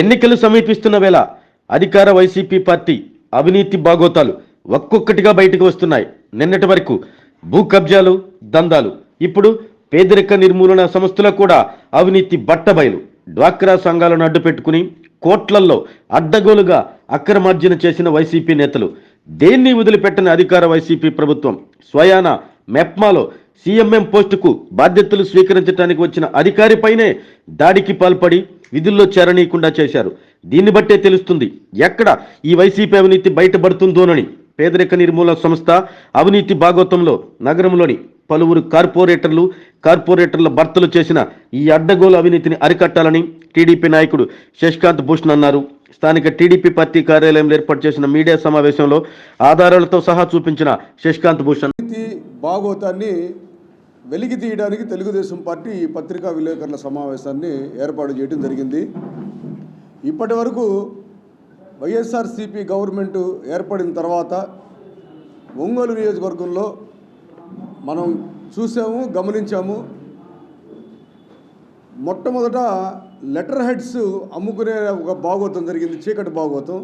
ఎన్నికలు సమీపిస్తున్న వేళ అధికార వైసీపీ పార్టీ అవినీతి బాగోతాలు ఒక్కొక్కటిగా బయటకు వస్తున్నాయి. నిన్నటి వరకు భూ కబ్జాలు దందాలు ఇప్పుడు పేదరిక నిర్మూలన సంస్థలో కూడా అవినీతి బట్టబయలు. డ్వాక్రా సంఘాలను అడ్డుపెట్టుకుని కోట్లల్లో అడ్డగోలుగా అక్రమార్జన చేసిన వైసీపీ నేతలు దేన్ని వదిలిపెట్టని అధికార వైసీపీ ప్రభుత్వం? స్వయాన మెప్మాలో సీఎంఎం పోస్టుకు బాధ్యతలు స్వీకరించడానికి వచ్చిన అధికారిపైనే దాడికి పాల్పడి విధుల్లో చేరనీయకుండా చేశారు. దీన్ని బట్టే తెలుస్తుంది ఎక్కడ ఈ వైసీపీ అవినీతి బయటపడుతుందోనని. పేదరిక నిర్మూలన సంస్థ అవినీతి భాగోతంలో నగరంలోని పలువురు కార్పొరేటర్లు కార్పొరేటర్ల భర్తలు చేసిన ఈ అడ్డగోలు అవినీతిని అరికట్టాలని టీడీపీ నాయకుడు శశికాంత్ భూషణ్ అన్నారు. స్థానిక టీడీపీ పార్టీ కార్యాలయంలో ఏర్పాటు చేసిన మీడియా సమావేశంలో ఆధారాలతో సహా చూపించిన శశికాంత్ భూషణ్ భాగోతాన్ని వెలికి తీయడానికి తెలుగుదేశం పార్టీ ఈ పత్రికా విలేకరుల సమావేశాన్ని ఏర్పాటు చేయడం జరిగింది. ఇప్పటి వరకు వైఎస్ఆర్సిపి గవర్నమెంట్ ఏర్పడిన తర్వాత ఒంగోలు నియోజకవర్గంలో మనం చూసాము గమనించాము. మొట్టమొదట లెటర్ హెడ్స్ అమ్ముకునే ఒక భాగోతం జరిగింది చీకటి భాగోతం.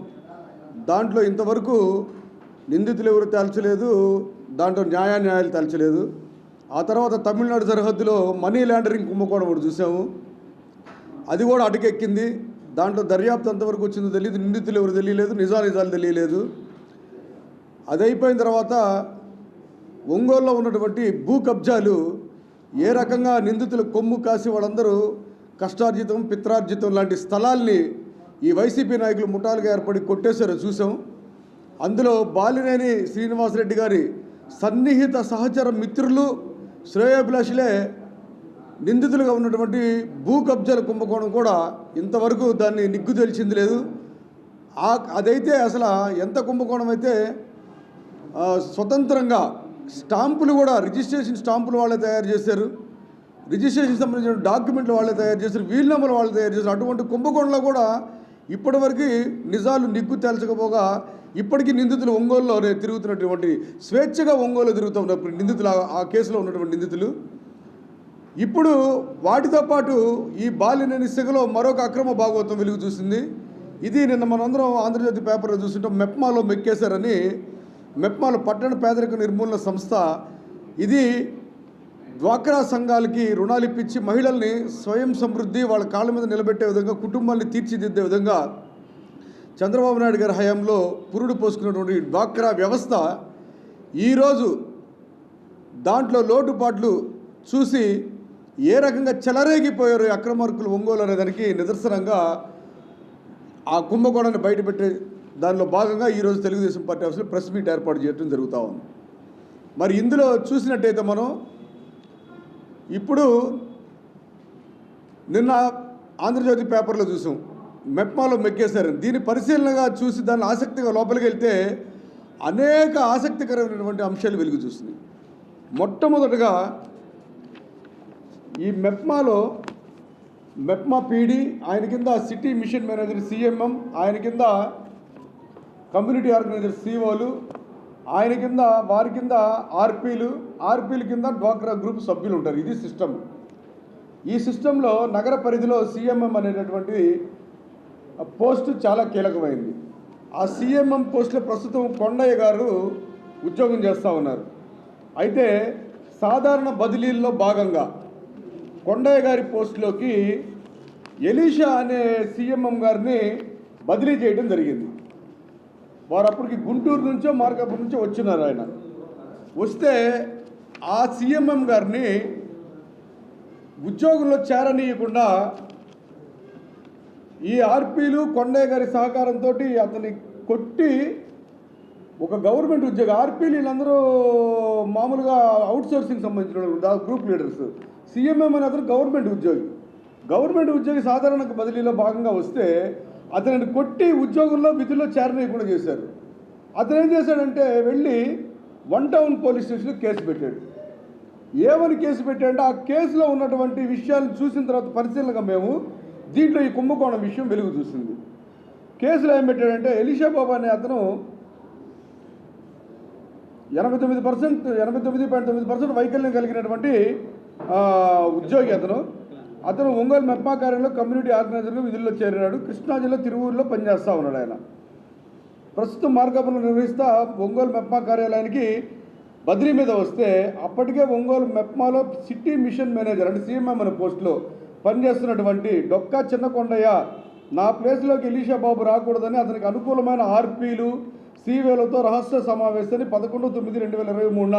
దాంట్లో ఇంతవరకు నిందితులు ఎవరు తేల్చలేదు దాంట్లో న్యాయాన్యాయాలు తేల్చలేదు. ఆ తర్వాత తమిళనాడు సరిహద్దులో మనీ లాండరింగ్ కుంభకోణం ఒకటి చూసాము. అది కూడా అటుకెక్కింది. దాంట్లో దర్యాప్తు ఎంతవరకు వచ్చిందో తెలియదు నిందితులు ఎవరు తెలియలేదు. నిజానిజాలు తెలియలేదు. అది అయిపోయిన తర్వాత ఒంగోలులో ఉన్నటువంటి భూ కబ్జాలు ఏ రకంగా నిందితులు కొమ్ము కాసి వాళ్ళందరూ కష్టార్జితం పిత్రార్జితం లాంటి స్థలాల్ని ఈ వైసీపీ నాయకులు ముఠాలుగా ఏర్పడి కొట్టేశారో చూసాం. అందులో బాలినేని శ్రీనివాసరెడ్డి గారి సన్నిహిత సహచర మిత్రులు శ్రేయోభిలాషులే నిందితులుగా ఉన్నటువంటి భూ కబ్జాల కుంభకోణం కూడా ఇంతవరకు దాన్ని నిగ్గు తెలిసింది లేదు. ఆ అదైతే అసలు ఎంత కుంభకోణం అయితే స్వతంత్రంగా స్టాంపులు కూడా రిజిస్ట్రేషన్ స్టాంపులు వాళ్ళే తయారు చేశారు. రిజిస్ట్రేషన్ సంబంధించిన డాక్యుమెంట్లు వాళ్ళే తయారు చేశారు. వీల్ నెంబర్ వాళ్ళు తయారు చేశారు. అటువంటి కుంభకోణంలో కూడా ఇప్పటివరకు నిజాలు నిగ్గు తేల్చకపోగా ఇప్పటికీ నిందితులు ఒంగోలులో తిరుగుతున్నటువంటి స్వేచ్ఛగా ఒంగోలు తిరుగుతున్నప్పుడు నిందితులు ఆ- కేసులో ఉన్నటువంటి నిందితులు. ఇప్పుడు వాటితో పాటు ఈ బాలిన సెగలో మరొక అక్రమ భాగవతం వెలుగు చూసింది. ఇది నిన్న మనందరం ఆంధ్రజ్యోతి పేపర్లో చూస్తుంటే మెప్మాలో మెక్కేశారని మెప్మాలో పట్టణ పేదరిక నిర్మూలన సంస్థ ఇది డ్వాక్రా సంఘాలకి రుణాలు ఇప్పించి మహిళల్ని స్వయం సమృద్ధి వాళ్ళ కాళ్ళ మీద నిలబెట్టే విధంగా కుటుంబాన్ని తీర్చిదిద్దే విధంగా చంద్రబాబు నాయుడు గారి హయాంలో పురుడు పోసుకున్నటువంటి డ్వాక్రా వ్యవస్థ ఈరోజు దాంట్లో లోటుపాట్లు చూసి ఏ రకంగా చెలరేగిపోయారు అక్రమార్కులు ఒంగోలు అనేదానికి నిదర్శనంగా ఆ కుంభకోణాన్ని బయటపెట్టే దానిలో భాగంగా ఈరోజు తెలుగుదేశం పార్టీ ఆఫీసులో ప్రెస్ మీట్ ఏర్పాటు చేయడం జరుగుతూ ఉంది. మరి ఇందులో చూసినట్టయితే మనం ఇప్పుడు నిన్న ఆంధ్రజ్యోతి పేపర్లో చూసాం. మెప్మాలో మెక్కేశారు. దీని పరిశీలనగా చూసి దాన్ని ఆసక్తిగా లోపలికి వెళ్తే అనేక ఆసక్తికరమైనటువంటి అంశాలు వెలుగు చూస్తున్నాయి. మొట్టమొదటగా ఈ మెప్మాలో మెప్మా పీడీ ఆయన కింద సిటీ మిషన్ మేనేజర్ సిఎంఎం ఆయన కింద కమ్యూనిటీ ఆర్గనైజర్ సిఓలు ఆయన కింద వారి కింద ఆర్పీలు ఆర్పీల కింద డ్వాక్రా గ్రూప్ సభ్యులు ఉంటారు. ఇది సిస్టమ్. ఈ సిస్టంలో నగర పరిధిలో సిఎంఎం అనేటటువంటి పోస్టు చాలా కీలకమైంది. ఆ సీఎంఎం పోస్టులో ప్రస్తుతం కొండయ్య గారు ఉద్యోగం చేస్తూ ఉన్నారు. అయితే సాధారణ బదిలీల్లో భాగంగా కొండయ్య గారి పోస్టులోకి ఎలీషా అనే సీఎంఎం గారిని బదిలీ చేయడం జరిగింది. వారు అప్పటికి గుంటూరు నుంచో మార్కాపురం నుంచో వచ్చినారు ఆయన. వస్తే ఆ సీఎంఎం గారిని ఉద్యోగంలో చేరనీయకుండా ఈ ఆర్పీలు కొండయ్య గారి సహకారంతో అతన్ని కొట్టి ఒక గవర్నమెంట్ ఉద్యోగం ఆర్పీలు వీళ్ళందరూ మామూలుగా అవుట్ సోర్సింగ్ సంబంధించిన గ్రూప్ లీడర్స్ సీఎంఎం అనే అతను గవర్నమెంట్ ఉద్యోగి. గవర్నమెంట్ ఉద్యోగి సాధారణ బదిలీలో భాగంగా వస్తే అతనిని కొట్టి ఉద్యోగంలో విధుల్లో చేరనీయకుండా చేశారు. అతను ఏం చేశాడంటే వెళ్ళి వన్ టౌన్ పోలీస్ స్టేషన్లో కేసు పెట్టాడు. ఏమని కేసు పెట్టాడంటే ఆ కేసులో ఉన్నటువంటి విషయాలు చూసిన తర్వాత పరిశీలనగా మేము దీంట్లో ఈ కుంభకోణం విషయం వెలుగు చూసింది. కేసులో ఏం పెట్టాడంటే ఎలిషా బాబు అనే అతను ఎనభై తొమ్మిది పర్సెంట్ ఎనభై తొమ్మిది పాయింట్ తొమ్మిది పర్సెంట్ వైకల్యం కలిగినటువంటి ఉద్యోగి అతను. అతను ఒంగోలు మెప్మా కార్యంలో కమ్యూనిటీ ఆర్గనైజర్గా విధుల్లో చేరినాడు. కృష్ణా జిల్లా తిరువూరులో పనిచేస్తూ ఉన్నాడు ఆయన. ప్రస్తుతం మార్కాపురం నిర్వహిస్తా ఒంగోలు మెప్మా కార్యాలయానికి బద్రీ మీద వస్తే అప్పటికే ఒంగోలు మెప్మాలో సిటీ మిషన్ మేనేజర్ అంటే సీఎంఎం అనే పోస్టులో పనిచేస్తున్నటువంటి డొక్కా చిన్నకొండయ్య నా ప్లేస్లోకి ఎలీషా బాబు రాకూడదని అతనికి అనుకూలమైన ఆర్పీలు సీవేలతో రహస్య సమావేశాన్ని పదకొండు తొమ్మిది రెండు వేల ఇరవై మూడున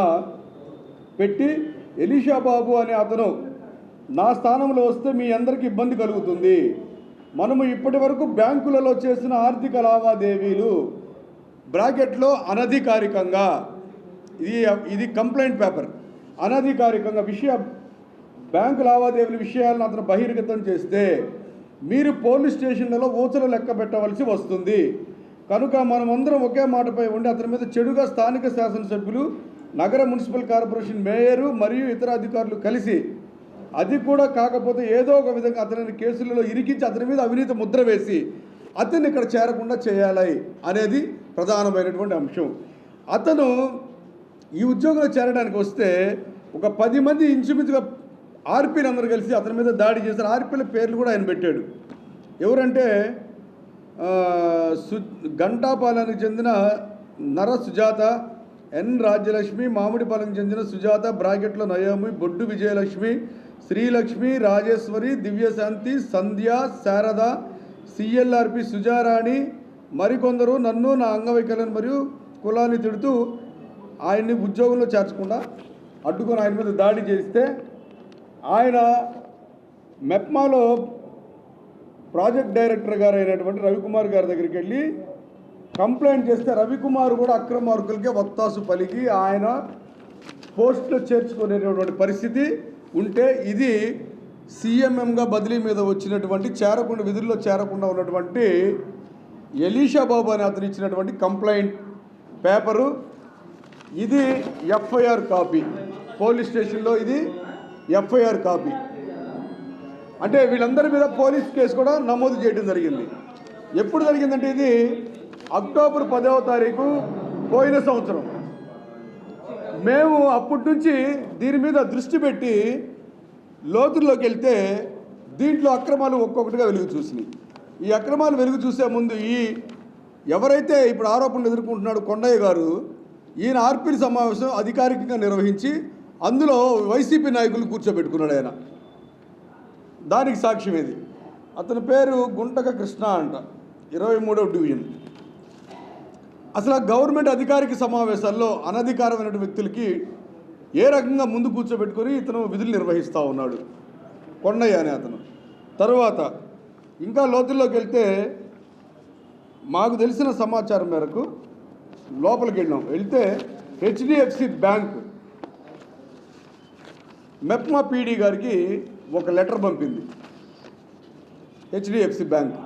పెట్టి ఎలీషా బాబు అనే అతను నా స్థానంలో వస్తే మీ అందరికీ ఇబ్బంది కలుగుతుంది. మనము ఇప్పటి వరకు బ్యాంకులలో చేసిన ఆర్థిక లావాదేవీలు బ్రాకెట్లో అనధికారికంగా ఇది ఇది కంప్లైంట్ పేపర్. అనధికారికంగా విషయ బ్యాంకు లావాదేవీల విషయాలను అతను బహిర్గతం చేస్తే మీరు పోలీస్ స్టేషన్లలో ఊచలు లెక్క పెట్టవలసి వస్తుంది. కనుక మనమందరం ఒకే మాటపై ఉండి అతని మీద చెడుగా స్థానిక శాసనసభ్యులు నగర మున్సిపల్ కార్పొరేషన్ మేయరు మరియు ఇతర అధికారులు కలిసి అది కూడా కాకపోతే ఏదో ఒక విధంగా అతనిని కేసులలో ఇరికించి అతని మీద అవినీతి ముద్ర వేసి అతన్ని ఇక్కడ చేరకుండా చేయాలి అనేది ప్రధానమైనటువంటి అంశం. అతను ఈ ఉద్యోగంలో చేరడానికి వస్తే ఒక పది మంది ఇంచుమించుగా ఆర్పీలు అందరూ కలిసి అతని మీద దాడి చేశారు. ఆర్పీల పేర్లు కూడా ఆయన పెట్టాడు. ఎవరంటే సు గంటాపాలెనికి చెందిన నర సుజాత ఎన్ రాజ్యలక్ష్మి మామిడిపాలెంకి చెందిన సుజాత బ్రాకెట్లో నయోమి బొడ్డు విజయలక్ష్మి శ్రీలక్ష్మి రాజేశ్వరి దివ్యశాంతి సంధ్య శారద సిఎల్ఆర్పి సుజారాణి మరికొందరు నన్ను నా అంగవైకల్యం మరియు కులాన్ని తిడుతూ ఆయన్ని ఉద్యోగంలో చేర్చకుండా అడ్డుకొని ఆయన మీద దాడి చేస్తే ఆయన మెప్మాలో ప్రాజెక్ట్ డైరెక్టర్ గారు అయినటువంటి రవికుమార్ గారి దగ్గరికి వెళ్ళి కంప్లైంట్ చేస్తే రవికుమార్ కూడా అక్రమార్కులకే వత్తాసు పలికి ఆయన పోస్టులో చేర్చుకునేటువంటి పరిస్థితి ఉంటే ఇది సీఎంఎంగా బదిలీ మీద వచ్చినటువంటి చేరకుండా విధుల్లో చేరకుండా ఉన్నటువంటి ఎలీషా బాబు అని అతను ఇచ్చినటువంటి కంప్లైంట్ పేపరు. ఇది ఎఫ్ఐఆర్ కాపీ. పోలీస్ స్టేషన్లో ఇది ఎఫ్ఐఆర్ కాపీ. అంటే వీళ్ళందరి మీద పోలీస్ కేసు కూడా నమోదు చేయడం జరిగింది. ఎప్పుడు జరిగిందంటే ఇది అక్టోబర్ పదవ తారీఖు పోయిన సంవత్సరం. మేము అప్పటి నుంచి దీని మీద దృష్టి పెట్టి లోతుల్లోకి వెళ్తే దీంట్లో అక్రమాలు ఒక్కొక్కటిగా వెలుగు చూసినాయి. ఈ అక్రమాలు వెలుగు చూసే ముందు ఈ ఎవరైతే ఇప్పుడు ఆరోపణలు ఎదుర్కొంటున్నాడు కొండయ్య గారు ఈయన ఆర్పీల సమావేశం అధికారికంగా నిర్వహించి అందులో వైసీపీ నాయకులు కూర్చోబెట్టుకున్నాడు ఆయన. దానికి సాక్ష్యం ఇది అతని పేరు గుంటక కృష్ణ అంట. ఇరవై మూడవ డివిజన్. అసలు ఆ గవర్నమెంట్ అధికారిక సమావేశాల్లో అనధికారమైన వ్యక్తులకి ఏ రకంగా ముందు కూర్చోబెట్టుకొని ఇతను విధులు నిర్వహిస్తూ ఉన్నాడు? కొండయ్య అనే అతను. తరువాత ఇంకా లోతుల్లోకి వెళ్తే మాకు తెలిసిన సమాచారం మేరకు లోపలికి వెళ్ళాం. వెళ్తే హెచ్డిఎఫ్సి బ్యాంకు. మెప్మా పీడీ గారికి ఒక లెటర్ పంపింది. HDFC bank.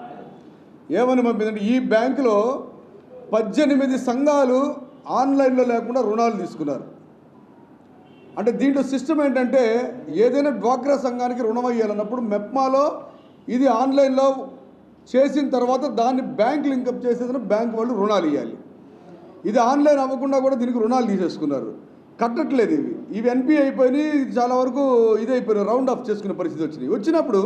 ఏమని పంపిందంటే ఈ బ్యాంకులో పద్దెనిమిది సంఘాలు ఆన్లైన్లో లేకుండా రుణాలు తీసుకున్నారు. అంటే దీంట్లో సిస్టమ్ ఏంటంటే ఏదైనా డ్వాక్రా సంఘానికి రుణం అయ్యాలన్నప్పుడు మెప్మాలో ఇది ఆన్లైన్లో చేసిన తర్వాత దాన్ని బ్యాంక్ లింకప్ చేసేదని బ్యాంక్ వాళ్ళు రుణాలు ఇవ్వాలి ఇది ఆన్లైన్ అవ్వకుండా కూడా దీనికి రుణాలు తీసేసుకున్నారు. కట్టట్లేదు ఇవి. ఇవి ఎన్పి అయిపోయినాయి చాలా వరకు ఇది రౌండ్ ఆఫ్ చేసుకునే పరిస్థితి వచ్చినాయి వచ్చినప్పుడు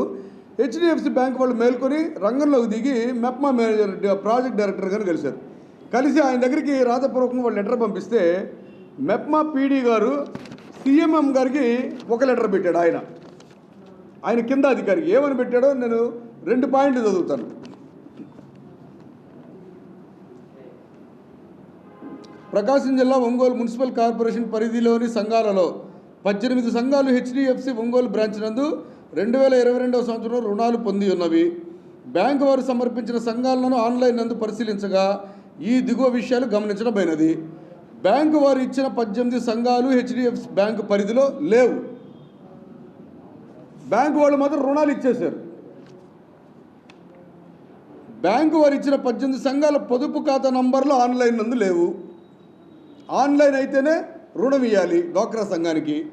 హెచ్డిఎఫ్సి బ్యాంక్ వాళ్ళు మేల్కొని రంగంలోకి దిగి మెప్మా మేనేజర్ ప్రాజెక్ట్ డైరెక్టర్ గారు కలిశారు. కలిసి ఆయన దగ్గరికి రాతపూర్వకంగా వాళ్ళు లెటర్ పంపిస్తే మెప్మా పీడీ గారు సీఎంఎం గారికి ఒక లెటర్ పెట్టాడు ఆయన. ఆయన కింద అధికారికి. ఏమని పెట్టాడో నేను రెండు పాయింట్లు చదువుతాను. ప్రకాశం జిల్లా ఒంగోలు మున్సిపల్ కార్పొరేషన్ పరిధిలోని సంఘాలలో పద్దెనిమిది సంఘాలు హెచ్డిఎఫ్సి ఒంగోలు బ్రాంచ్ నందు రెండు వేల ఇరవై రెండవ సంవత్సరంలో రుణాలు పొంది ఉన్నవి. బ్యాంకు వారు సమర్పించిన సంఘాలను ఆన్లైన్ నందు పరిశీలించగా ఈ దిగువ విషయాలు గమనించడమైనది బ్యాంకు వారు ఇచ్చిన పద్దెనిమిది సంఘాలు హెచ్డిఎఫ్సి బ్యాంకు పరిధిలో లేవు. బ్యాంకు వాళ్ళు మాత్రం రుణాలు ఇచ్చేశారు. బ్యాంకు వారు ఇచ్చిన పద్దెనిమిది సంఘాల పొదుపు ఖాతా నంబర్లు ఆన్లైన్ నందు లేవు. ఆన్లైన్ అయితేనే రుణం ఇవ్వాలి డోక్రా సంఘానికి.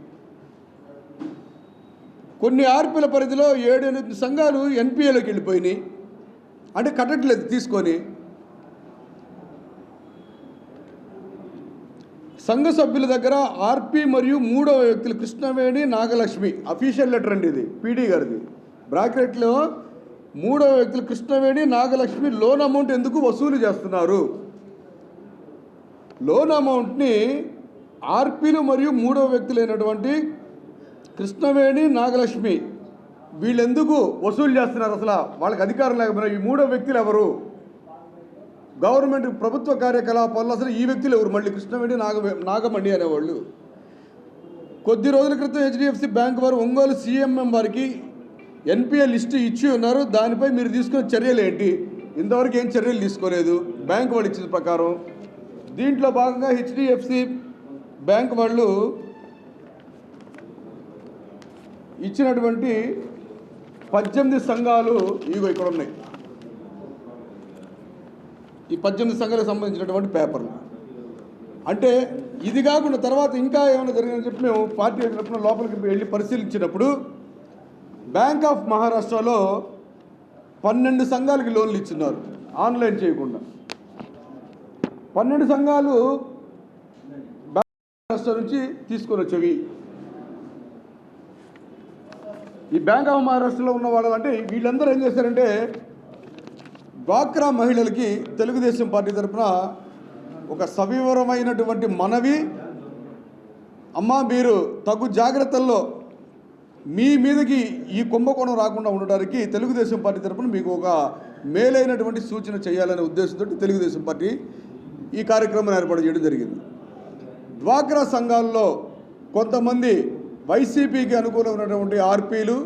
కొన్ని ఆర్పీల పరిధిలో ఏడు ఎనిమిది సంఘాలు ఎన్పిఏలోకి వెళ్ళిపోయినాయి. అంటే కట్టట్లేదు తీసుకొని. సంఘ సభ్యుల దగ్గర ఆర్పి మరియు మూడవ వ్యక్తులు కృష్ణవేణి నాగలక్ష్మి. అఫీషియల్ లెటర్ అండి ఇది పీడీ గారిది. బ్రాకెట్లో మూడవ వ్యక్తులు కృష్ణవేణి నాగలక్ష్మి లోన్ అమౌంట్ ఎందుకు వసూలు చేస్తున్నారు? లోన్ అమౌంట్ని ఆర్పీలు మరియు మూడవ వ్యక్తులైనటువంటి కృష్ణవేణి నాగలక్ష్మి వీళ్ళెందుకు వసూలు చేస్తున్నారు? అసలు వాళ్ళకి అధికారం లేకపోయినా ఈ మూడో వ్యక్తులు ఎవరు? గవర్నమెంట్ ప్రభుత్వ కార్యకలాపాల్లో అసలు ఈ వ్యక్తులు ఎవరు? మళ్ళీ కృష్ణవేణి నాగ నాగమణి అనేవాళ్ళు. కొద్ది రోజుల క్రితం హెచ్డిఎఫ్సి బ్యాంక్ వారు ఒంగోలు సీఎంఎం వారికి ఎన్పిఏ లిస్టు ఇచ్చి ఉన్నారు. దానిపై మీరు తీసుకున్న చర్యలు ఏంటి? ఇంతవరకు ఏం చర్యలు తీసుకోలేదు. బ్యాంక్ వాళ్ళు ఇచ్చిన ప్రకారం దీంట్లో భాగంగా హెచ్డిఎఫ్సి బ్యాంక్ వాళ్ళు ఇచ్చినటువంటి పద్దెనిమిది సంఘాలు ఇవి ఇక్కడ ఉన్నాయి. ఈ పద్దెనిమిది సంఘాలకు సంబంధించినటువంటి పేపర్లు. అంటే ఇది కాకుండా తర్వాత ఇంకా ఏమైనా జరిగిందని చెప్పి మేము పార్టీ తరఫున లోపలికి వెళ్ళి పరిశీలించినప్పుడు బ్యాంక్ ఆఫ్ మహారాష్ట్రలో పన్నెండు సంఘాలకి లోన్లు ఇచ్చిన్నారు ఆన్లైన్ చేయకుండా. పన్నెండు సంఘాలు రాష్ట్రం నుంచి తీసుకొని వచ్చేవి. ఈ బ్యాంక్ ఆఫ్ మహారాష్ట్రలో ఉన్న వాళ్ళు అంటే వీళ్ళందరూ ఏం చేశారంటే డ్వాక్రా మహిళలకి తెలుగుదేశం పార్టీ తరఫున ఒక సవివరమైనటువంటి మనవి అమ్మా మీరు తగు జాగ్రత్తల్లో మీ మీదకి ఈ కుంభకోణం రాకుండా ఉండడానికి తెలుగుదేశం పార్టీ తరఫున మీకు ఒక మేలైనటువంటి సూచన చేయాలనే ఉద్దేశంతో తెలుగుదేశం పార్టీ ఈ కార్యక్రమం ఏర్పాటు చేయడం జరిగింది. డ్వాక్రా సంఘాల్లో కొంతమంది వైసీపీకి అనుకూలమైనటువంటి ఆర్పీలు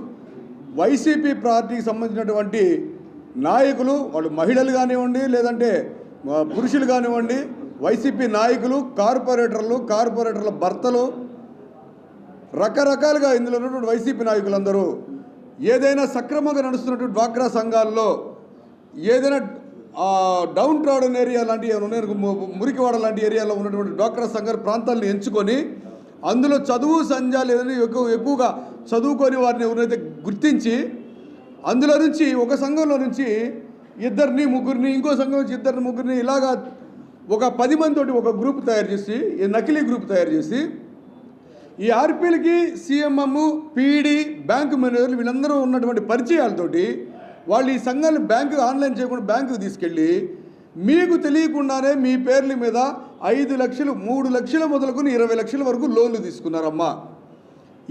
వైసీపీ పార్టీకి సంబంధించినటువంటి నాయకులు వాళ్ళు మహిళలు కానివ్వండి లేదంటే పురుషులు కానివ్వండి వైసీపీ నాయకులు కార్పొరేటర్లు కార్పొరేటర్ల భర్తలు రకరకాలుగా ఇందులో ఉన్నటువంటి వైసీపీ నాయకులందరూ ఏదైనా సక్రమంగా నడుస్తున్నటువంటి డ్వాక్రా సంఘాల్లో ఏదైనా డౌన్ ట్రౌడన్ ఏరియా లాంటి ఉన్నాయి? మురికివాడ లాంటి ఏరియాలో ఉన్నటువంటి డ్వాక్రా సంఘ ప్రాంతాలను ఎంచుకొని అందులో చదువు సంజాలు ఏదైనా ఎక్కువ ఎక్కువగా చదువుకొని వారిని ఎవరైతే గుర్తించి అందులో నుంచి ఒక సంఘంలో నుంచి ఇద్దరిని ముగ్గురిని ఇంకో సంఘం నుంచి ఇద్దరిని ముగ్గురిని ఇలాగా ఒక పది మందితోటి ఒక గ్రూప్ తయారు చేసి ఈ నకిలీ గ్రూప్ తయారు చేసి ఈ ఆర్పీలకి సీఎంఎం పీడీ బ్యాంకు మేనేజర్లు వీళ్ళందరూ ఉన్నటువంటి పరిచయాలతోటి వాళ్ళు ఈ సంఘాన్ని బ్యాంకు ఆన్లైన్ చేయకుండా బ్యాంకుకి తీసుకెళ్ళి మీకు తెలియకుండానే మీ పేర్ల మీద ఐదు లక్షలు మూడు లక్షల మొదలుకొని ఇరవై లక్షల వరకు లోన్లు తీసుకున్నారమ్మా.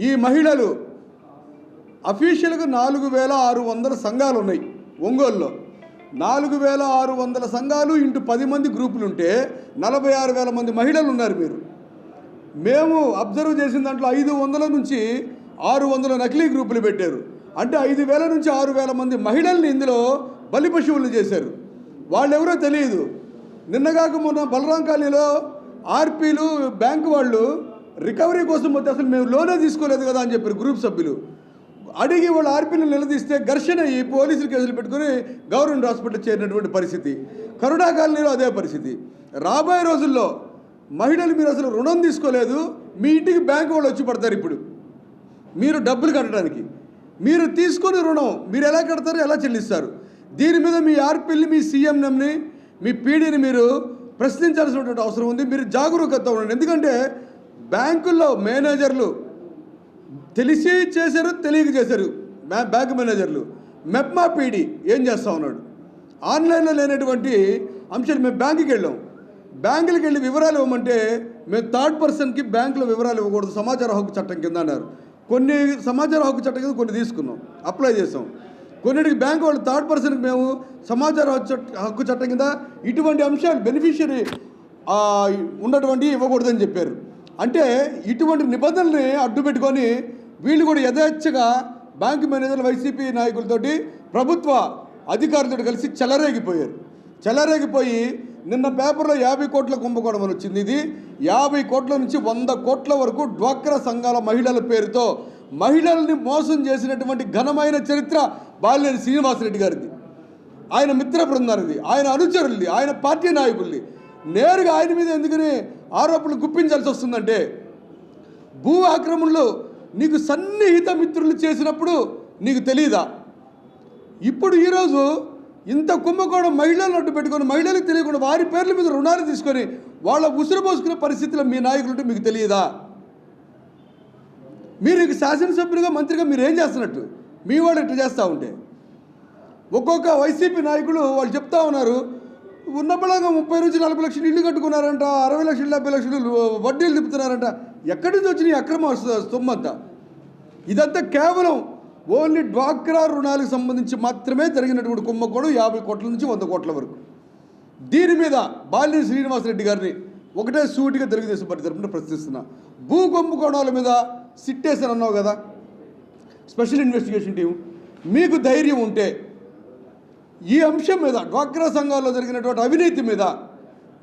ఈ మహిళలు అఫీషియల్గా నాలుగు వేల ఆరు వందల సంఘాలు ఉన్నాయి ఒంగోలులో. నాలుగు వేల ఆరు వందల సంఘాలు ఇంటూ పది మంది గ్రూపులు ఉంటే నలభై ఆరు వేల మంది మహిళలు ఉన్నారు మీరు. మేము అబ్జర్వ్ చేసిన దాంట్లో ఐదు వందల నుంచి ఆరు వందల నకిలీ గ్రూపులు పెట్టారు. అంటే ఐదు వేల నుంచి ఆరు వేల మంది మహిళల్ని ఇందులో బలి పశువులు చేశారు. వాళ్ళెవరో తెలియదు. నిన్నగాక మొన్న బలరాం కాలనీలో ఆర్పీలు బ్యాంకు వాళ్ళు రికవరీ కోసం పోతే అసలు మేము లోనే తీసుకోలేదు కదా అని చెప్పారు గ్రూప్ సభ్యులు. అడిగి వాళ్ళు ఆర్పీని నిలదీస్తే ఘర్షణ అయ్యి పోలీసులు కేసులు పెట్టుకుని గవర్నమెంట్ హాస్పిటల్ చేరినటువంటి పరిస్థితి. కరుణా కాలనీలో అదే పరిస్థితి. రాబోయే రోజుల్లో మహిళలు మీరు అసలు రుణం తీసుకోలేదు మీ ఇంటికి బ్యాంకు వాళ్ళు వచ్చి పడతారు ఇప్పుడు. మీరు డబ్బులు కట్టడానికి. మీరు తీసుకుని రుణం మీరు ఎలా కడతారు ఎలా చెల్లిస్తారు? దీని మీద మీ ఆర్పిల్ని మీ సీఎంఎంని మీ పీడీని మీరు ప్రశ్నించాల్సినటువంటి అవసరం ఉంది. మీరు జాగరూకత ఉండండి. ఎందుకంటే బ్యాంకుల్లో మేనేజర్లు తెలిసి చేశారు తెలియక చేశారు. బ్యాంకు బ్యాంక్ మేనేజర్లు. మెప్మా పీడి ఏం చేస్తా ఉన్నాడు? ఆన్లైన్లో లేనటువంటి అంశాలు మేము బ్యాంకుకి వెళ్ళాం. బ్యాంకులకు వెళ్ళి వివరాలు ఇవ్వమంటే మేము థర్డ్ పర్సన్కి బ్యాంకులో వివరాలు ఇవ్వకూడదు. సమాచార హక్కు చట్టం కింద అన్నారు. కొన్ని సమాచార హక్కు చట్టం కింద కొన్ని తీసుకున్నాం అప్లై చేసాం. కొన్నిటికి బ్యాంక్ వాళ్ళు థర్డ్ పర్సన్కి మేము సమాచార హక్కు హక్కు చట్టం కింద ఇటువంటి అంశాలు బెనిఫిషియరీ ఉన్నటువంటి ఇవ్వకూడదని చెప్పారు. అంటే ఇటువంటి నిబంధనల్ని అడ్డు పెట్టుకొని వీళ్ళు కూడా యథేచ్ఛగా బ్యాంకు మేనేజర్లు వైసీపీ నాయకులతోటి ప్రభుత్వ అధికారులతో కలిసి చెలరేగిపోయారు. చెలరేగిపోయి నిన్న పేపర్లో యాభై కోట్ల కుంభకోణం అని వచ్చింది ఇది. యాభై కోట్ల నుంచి వంద కోట్ల వరకు డ్వాక్రా సంఘాల మహిళల పేరుతో మహిళల్ని మోసం చేసినటువంటి ఘనమైన చరిత్ర బాలినేని శ్రీనివాసరెడ్డి గారిది. ఆయన మిత్ర బృందానిది. ఆయన అనుచరులది ఆయన పార్టీ నాయకుల్ని. నేరుగా ఆయన మీద ఎందుకని ఆరోపణలు గుప్పించాల్సి వస్తుందంటే భూ ఆక్రమణలు నీకు సన్నిహిత మిత్రులు చేసినప్పుడు నీకు తెలియదా ఇప్పుడు ఈరోజు ఇంత కుంభకోణం మహిళలను అడ్డు పెట్టుకొని మహిళలకు తెలియకుండా వారి పేర్ల మీద రుణాలు తీసుకొని వాళ్ళ ఉసురు పోసుకునే పరిస్థితిలో మీ నాయకులు ఉంటే మీకు తెలియదా? మీరు ఇక శాసనసభ్యులుగా మంత్రిగా మీరు ఏం చేస్తున్నట్టు? మీ వాళ్ళు ఇట్లా చేస్తూ ఉంటే? ఒక్కొక్క వైసీపీ నాయకులు వాళ్ళు చెప్తా ఉన్నారు ఉన్న బలంగా ముప్పై నుంచి నలభై లక్షలు ఇల్లు కట్టుకున్నారంట అరవై లక్షలు డెబ్బై లక్షలు వడ్డీలు తిప్పుతున్నారంట. ఎక్కడి నుంచి వచ్చినాయి అక్రమ సొమ్మంతా? ఇదంతా కేవలం ఓన్లీ డ్వాక్రా రుణాలకు సంబంధించి మాత్రమే జరిగినటువంటి కుంభకోణం యాభై కోట్ల నుంచి వంద కోట్ల వరకు. దీని మీద బాలినేని శ్రీనివాసరెడ్డి గారిని ఒకటే సూటిగా తెలుగుదేశం పార్టీ తరఫున ప్రశ్నిస్తున్నా. భూ కుంభకోణాల మీద సిట్టేసని అన్నావు కదా? Special investigation team. మీకు ధైర్యం ఉంటే ఈ అంశం మీద డ్వాక్రా సంఘాల్లో జరిగినటువంటి అవినీతి మీద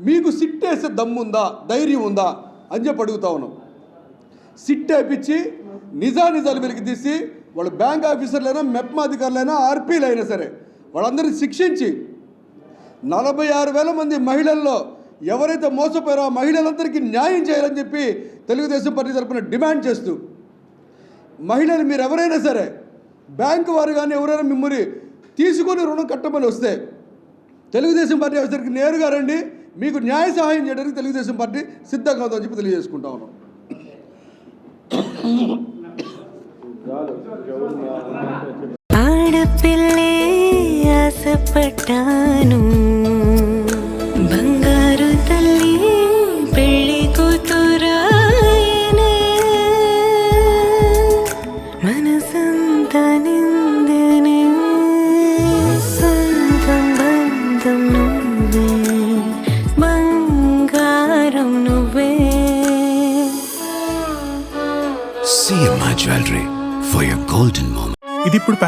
మీకు సిట్టేసే దమ్ముందా ధైర్యం ఉందా అని చెప్పి అడుగుతా ఉన్నాం. సిట్ వేయించి నిజానిజాలు వెలికి తీసి వాళ్ళు బ్యాంక్ ఆఫీసర్లైనా మెప్మా అధికారులైనా ఆర్పీలు అయినా సరే వాళ్ళందరినీ శిక్షించి నలభై ఆరు వేల మంది మహిళల్లో ఎవరైతే మోసపోయారో ఆ మహిళలందరికీ న్యాయం చేయాలని చెప్పి తెలుగుదేశం పార్టీ తరఫున డిమాండ్ చేస్తూ మహిళలు మీరు ఎవరైనా సరే బ్యాంకు వారు కానీ ఎవరైనా మిమ్మల్ని తీసుకొని రుణం కట్టమని వస్తే తెలుగుదేశం పార్టీ ఆఫీసర్కి నేరుగా రండి మీకు న్యాయ సహాయం చేయడానికి తెలుగుదేశం పార్టీ సిద్ధంగా ఉందని చెప్పి తెలియజేసుకుంటా ఉన్నాం. ఆడపిల్లే ఆశపడ్డాను.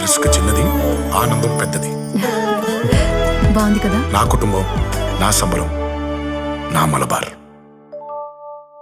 రిస్క్ చిన్నది ఆనందం పెద్దది. బాగుంది కదా? నా కుటుంబం నా సంబరం నా మలబార్.